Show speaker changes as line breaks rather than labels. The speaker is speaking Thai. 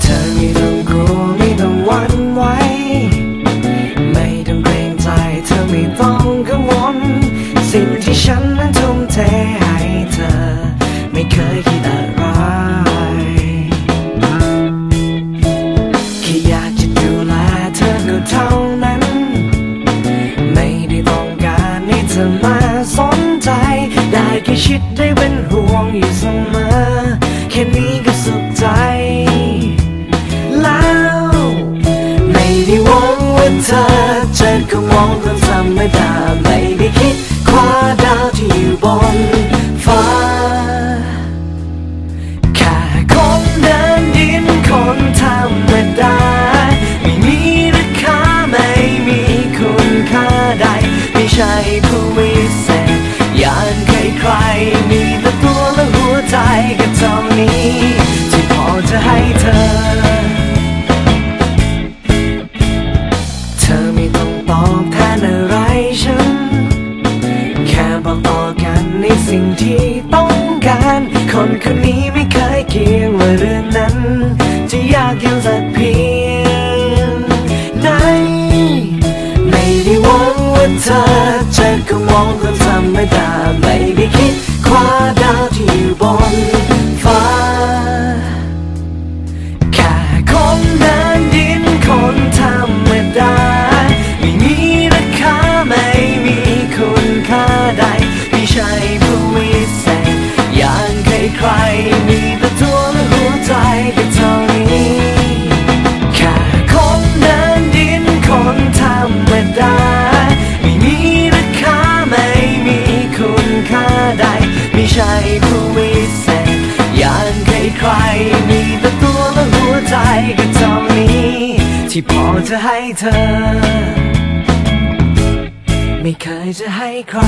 เธอไม่ต้องกลัวไม่ต้องหวั่นไหวไม่ต้องเกรงใจเธอไม่ต้องกังวล สิ่งที่ฉันนั้นทุ่มเทให้เธอ ไม่เคยคิดอะไร ได้แค่คิดได้เป็นห่วงอยู่เสมอ แค่นี้ก็สุขใจ แล้ว ไม่ได้หวังว่าเธอจะก็มองคนธรรมดาไม่ได้คิดคว้าดาวที่อยู่บนฟ้า แค่คนเดินดินคนธรรมดาไม่มีราคาไม่มีคุณค่าใด ไม่ใช่ผู้วิ นี้ ที่พอจะให้เธอ เธอไม่ต้องตอบแทนอะไรฉัน แค่บอกต่อกันในสิ่งที่ต้องการ คนคนนี้ไม่เคยเกี่ยงว่าเรื่องนั้น จะยากเย็นสักเพีย ใดไม่ใช่ผู้วิเศษอย่างใครใครมีแต่ตัวและหัวใจก็เท่านี้แค่คนเดินดินคนธรรมดาไม่มีราคาไม่มีคุณค่าใดไม่ใช่ผู้วิเศษอย่างใครใครมีแต่ตัวและหัวใจก็เท่านี้ ที่พอจะให้เธอ ไม่เคยจะให้ใคร